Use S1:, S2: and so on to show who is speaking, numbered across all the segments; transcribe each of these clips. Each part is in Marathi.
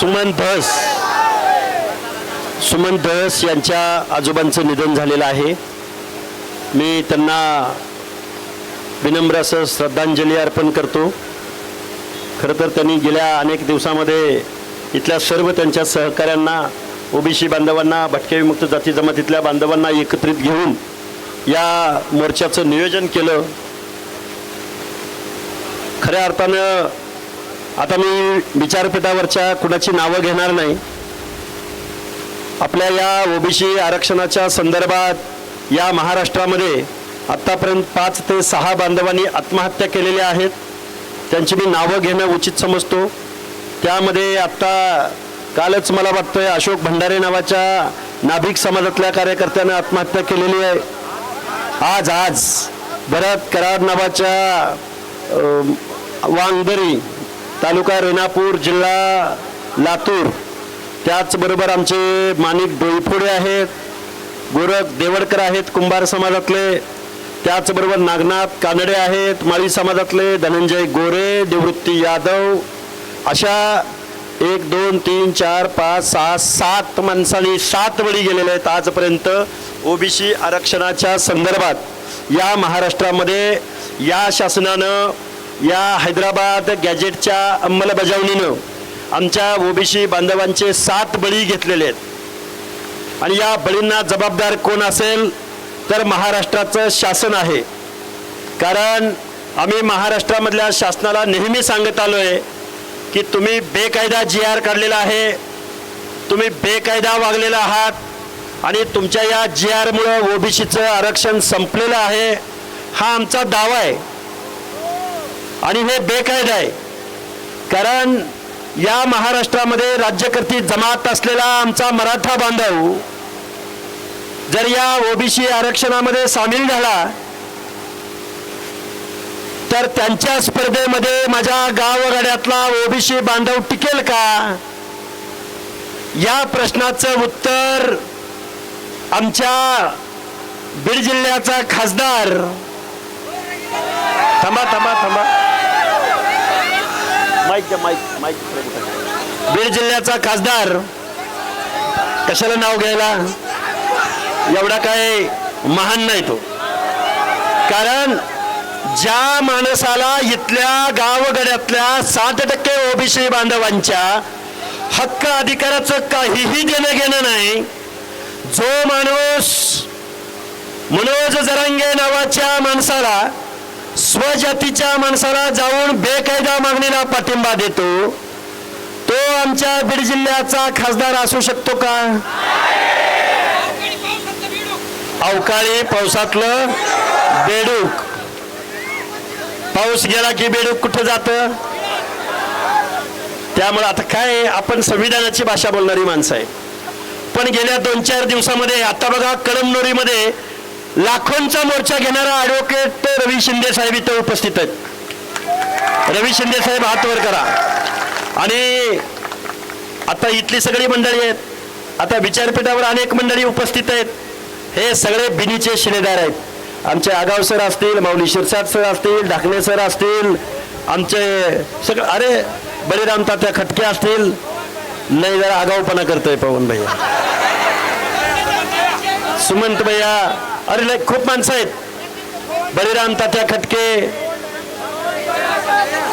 S1: सुमन धस. सुमन धस यांच्या आजोबांचं निधन झालेलं आहे. मी त्यांना विनम्र असं श्रद्धांजली अर्पण करतो. खरं तर त्यांनी गेल्या अनेक दिवसामध्ये इथल्या सर्व त्यांच्या सहकाऱ्यांना ओबीसी बांधवांना भटके विमुक्त जाती जमातीतल्या बांधवांना एकत्रित घेऊन या मोर्चाचं नियोजन केलं. खऱ्या अर्थानं आता मी विचारपीठावरच्या कुणाची नावं घेणार नाही. आपल्या या ओबीसी आरक्षणाच्या संदर्भात या महाराष्ट्रामध्ये आत्तापर्यंत पाच ते सहा बांधवांनी आत्महत्या केलेल्या आहेत. त्यांची मी नावं घेणं उचित समजतो. त्यामध्ये आत्ता कालच मला वाटतंय अशोक भंडारे नावाच्या नाभिक समाजातल्या कार्यकर्त्यानं आत्महत्या केलेली आहे. आज आज भरत कराड नावाच्या वांगदरी तालुका रेणापूर जिल्हा लातूर. त्याचबरोबर आमचे माणिक डोईफोडे आहेत गोरख देवडकर आहेत कुंभार समाजातले त्याचबरोबर नागनाथ कानडे आहेत माळी समाजातले धनंजय गोरे निवृत्ती यादव अशा एक दोन तीन चार पाच सहा सात माणसांनी सात बळी गेलेले आहेत आजपर्यंत ओबीसी आरक्षणाच्या संदर्भात. या महाराष्ट्रामध्ये या शासनानं या हैदराबाद गॅजेटच्या अंमलबजावणीनं आमच्या ओबीसी बांधवांचे सात बळी घेतलेले आहेत. आणि या बळींना जबाबदार कोण असेल तर महाराष्ट्राचं शासन आहे. कारण आम्ही महाराष्ट्रामधल्या शासनाला नेहमी सांगत आलो आहे की तुम्ही बेकायदा जी आर काढलेला आहे तुम्ही बेकायदा वागलेला आहात आणि तुमच्या या जी आरमुळं ओबीसीचं आरक्षण संपलेलं आहे हा आमचा दावा आहे. आणि हे बेकायदा आहे. कारण या महाराष्ट्रामध्ये राज्यकर्ती जमात असलेला आमचा मराठा बांधव जर या ओबीसी आरक्षणामध्ये सामील झाला तर त्यांच्या स्पर्धेमध्ये माझ्या गावगाड्यातला ओबीसी बांधव टिकेल का? या प्रश्नाचं उत्तर आमच्या बीड जिल्ह्याचा खासदार थांबा थांबा थांबा. माईक द्या माईक माईक बीड जिल्ह्याचा खासदार कशाला नाव घ्यायला? एवढा काय महान नाही तो. कारण ज्या माणसाला इथल्या गावगड्यातल्या साठ टक्के ओबीसी बांधवांच्या हक्क अधिकाराचं काहीही देणं घेणं नाही जो माणूस मनोज जरांगे नावाच्या माणसाला स्वजातीच्या माणसाला जाऊन बेकायदा मागणीला पाठिंबा देतो. तो आमच्या बीड जिल्ह्याचा खासदार असू शकतो का? अवकाळी पावसातलं बेडूक. पाऊस गेला की बेडूक कुठं जात? त्यामुळे आता काय आपण संविधानाची भाषा बोलणारी माणसं आहे. पण गेल्या दोन चार दिवसामध्ये आता बघा कळमनुरीमध्ये लाखोंचा मोर्चा घेणारा ॲडव्होकेट रवी शिंदे साहेब इथं उपस्थित आहेत. रवी शिंदे साहेब हात वर करा. आणि आता इथली सगळी मंडळी आहेत. आता विचारपीठावर अनेक मंडळी उपस्थित आहेत. हे सगळे बिनीचे शिलेदार आहेत. आमचे आगाव सर असतील माऊली शिरसाट सर असतील ढाकणे सर असतील आमचे सगळं अरे बलिराम तात्या खटके असतील. नाही जरा आगाऊपणा करतोय पवन भैया सुमंत भैया अरे लय खूप माणसं आहेत. बळीराम तात्या खटके.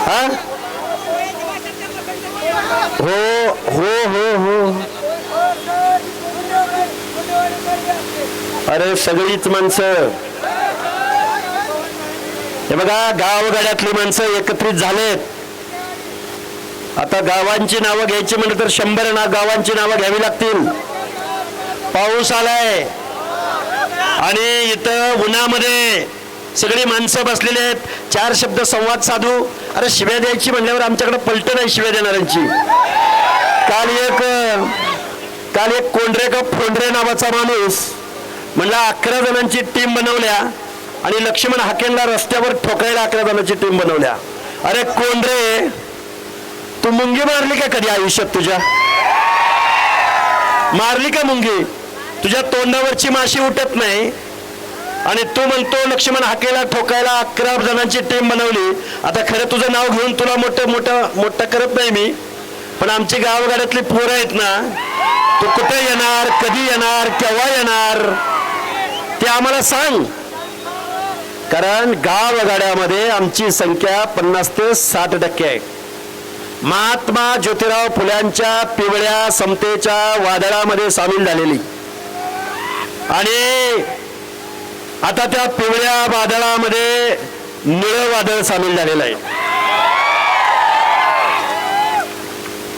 S1: हा? हो हो हो हो. अरे सगळीच माणसं. हे बघा गावगाड्यातली माणसं एकत्रित झालेत. आता गावांची नावं घ्यायची म्हणलं तर शंभर ना गावांची नावं घ्यावी लागतील. पाऊस आलाय. आणि इथं उन्हामध्ये सगळी माणसं बसलेली आहेत. चार शब्द संवाद साधू. अरे शिव्या द्यायची म्हणल्यावर आमच्याकडे पलट नाही शिव्या देणाऱ्यांची. काल एक काल एक कोंडरे का फोंढरे नावाचा माणूस म्हणला अकरा जणांची टीम बनवल्या आणि लक्ष्मण हाकेनला रस्त्यावर ठोकायला अकरा जणांची टीम बनवल्या. अरे कोंढरे तू मुंगी मारली का कधी आयुष्यात तुझ्या? मारली का मुंगी? तुझ्या तोंडावरची माशी उठत नाही. आणि तू म्हणतो लक्ष्मण हाकेला ठोकायला अकरा जणांची टीम बनवली. आता खरं तुझं नाव घेऊन तुला मोठं मोठं मोठं करत नाही मी. पण आमची गावगाड्यातली पोरं आहेत ना तू कुठे येणार कधी येणार केव्हा येणार ते आम्हाला सांग. कारण गावगाड्यामध्ये आमची संख्या पन्नास ते साठ टक्के आहे. महात्मा ज्योतिराव फुल्यांच्या पिवळ्या समतेच्या वादळामध्ये सामील झालेली. आणि आता त्या पिवळ्या वादळामध्ये निळं वादळ सामील झालेलं आहे.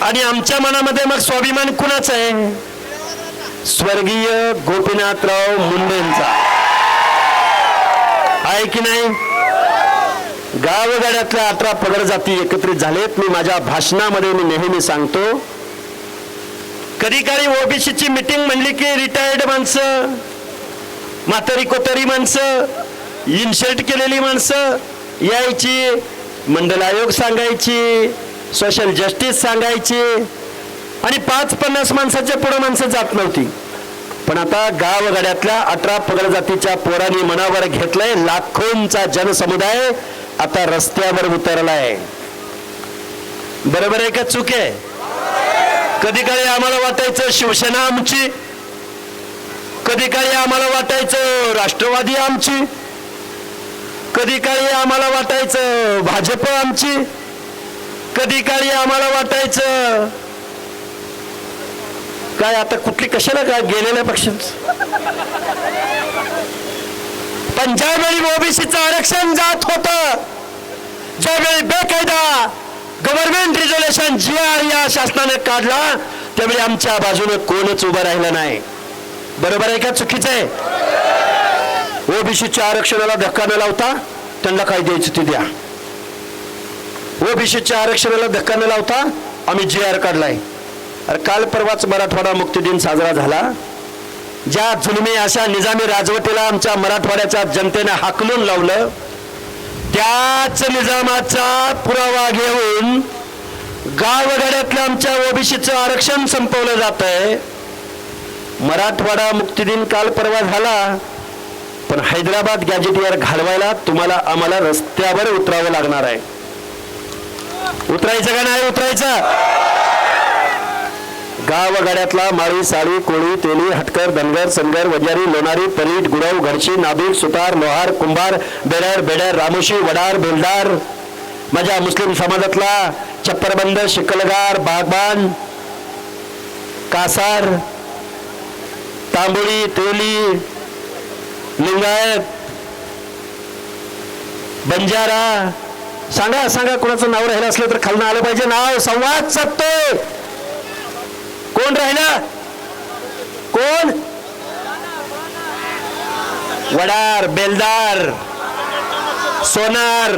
S1: आणि आमच्या मनामध्ये मग स्वाभिमान कुणाचा आहे? स्वर्गीय गोपीनाथराव मुंडेंचा. आहे की नाही? गावगाड्यातल्या अठरा पगड जाती एकत्रित झालेत. मी माझ्या भाषणामध्ये मी नेहमी सांगतो कधी काळी ओबीसीची मिटिंग म्हणली की रिटायर्ड माणसं म्हातारी कोतारी माणसं इन्शर्ट केलेली माणसं यायची मंडल आयोग सांगायची सोशल जस्टिस सांगायची. आणि पाच पन्नास माणसाच्या पुढं माणसं जात नव्हती. पण आता गावगाड्यातल्या अठरा पगड जातीच्या पोरांनी मनावर घेतलंय लाखोंचा जनसमुदाय आता रस्त्यावर उतरलाय. बरोबर आहे का चूक आहे? कधी काळी आम्हाला वाटायचं शिवसेना आमची? कधी काळी आम्हाला वाटायचं राष्ट्रवादी आमची? कधी काळी आम्हाला वाटायचं भाजप आमची? कधी काळी आम्हाला वाटायचं काय आता कुठली कशाला काय गेलेल्या पक्षांच पण आणि ओबीसीचं आरक्षण जात होत. ज्यावेळी बेकायदा गव्हर्नमेंट रिझोल्युशन जी आर या शासनाने काढला त्यावेळी आमच्या बाजूने कोणच उभं राहिलं नाही. बरोबर आहे का? चुकीचं आहे. ओबीसीच्या आरक्षणाला धक्का न लावता त्यांना काय द्यायचं ते द्या. ओबीसीच्या आरक्षणाला धक्का न लावता आम्ही जी आर काढलाय. अरे काल परवाच मराठवाडा मुक्ती दिन साजरा झाला. ज्या जुलमी अशा निजामी राजवटीला आमच्या मराठवाड्याच्या जनतेने हाकलून लावलं त्याच निजामाचा पुरावा घेऊन गावगाड्यातल्या आमच्या ओबीसीचं आरक्षण संपवलं जात आहे मराठवाडा मुक्ती दिन काल परवा झाला पण हैदराबाद गॅजेटवर घालवायला तुम्हाला आम्हाला रस्त्यावर उतरावं लागणार आहे. उतरायचं का नाही? उतरायचं! गावगाड्यातला माळी साळी कोळी तेली हटकर धनगर सनगर वजारी लोणारी पलीट गुडव घडशी नाभिक सुतार लोहार कुंभार बेडर बेडर रामोशी वडार बेलदार माझ्या मुस्लिम समाजातला छप्परबंद शिकलगार बागबान कासार तांबोळी तेली लिंगायत बंजारा. सांगा सांगा कोणाचं नाव राहिलं असलं तर खालनं आलं पाहिजे. नाव संवाद साधतोय. कोण राहिलं? कोण? वडार बेलदार सोनार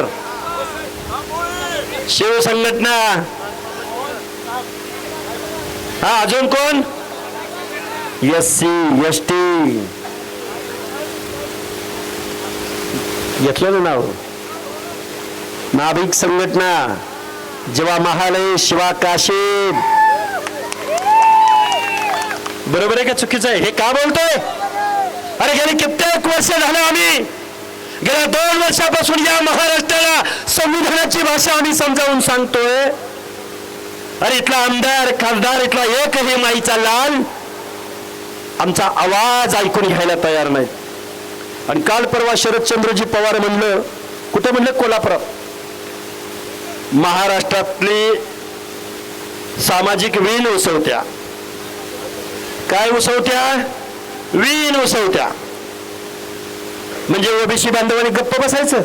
S1: शिव संघटना. हा अजून कोण? S C S T. घेतलं ना नाव? नाभिक संघटना जेव्हा महालय शिवा काशीद. बरोबर आहे का चुकीचं आहे? हे का बोलतोय? अरे गेली कित्येक वर्ष झालं आम्ही. गेल्या दोन वर्षापासून या महाराष्ट्राला संविधानाची भाषा आम्ही समजावून सांगतोय. अरे इथला आमदार खासदार इथला एकही माईचा लाल आमचा आवाज ऐकून घ्यायला तयार नाही. आणि काल परवा शरदचंद्रजी पवार म्हणलं कुठे म्हणलं? कोल्हापुरात. महाराष्ट्रातली सामाजिक वीण उसवत्या काय उसवत्या? वीण उसवत्या. म्हणजे ओबीसी बांधवांनी गप्प बसायचं.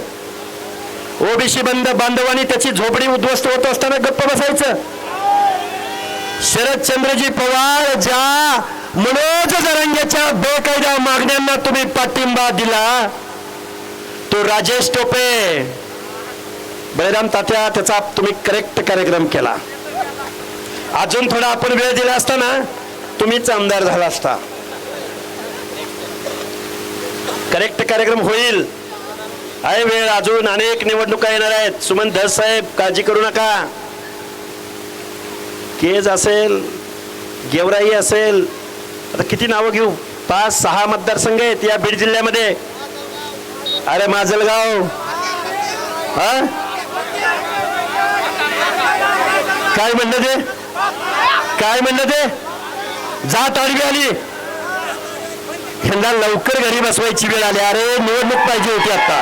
S1: ओबीसी बंद बांधवांनी त्याची झोपडी उद्ध्वस्त होत असताना गप्प बसायचं. शरदचंद्रजी पवार ज्या मनोज जरंग्याच्या बेकायदा मागण्यांना तुम्ही पाठिंबा दिला तो राजेश टोपे. बळीराम तात्या त्याचा तुम्ही करेक्ट कार्यक्रम केला. अजून थोडा आपण वेळ दिला असताना तुम्हीच आमदार झाला असता. करेक्ट कार्यक्रम होईल. आहे वेळ अजून अनेक निवडणुका येणार आहेत. सुमन धस साहेब काळजी करू नका. केज असेल गेवराई असेल आता किती नावं घेऊ? पाच सहा मतदारसंघ आहेत या बीड जिल्ह्यामध्ये. अरे माजलगाव. हा? काय म्हणलं ते? काय म्हणलं ते? जात आडवी आली. ह्यांना लवकर घरी बसवायची वेळ आली. अरे निवडणूक पाहिजे होती आता.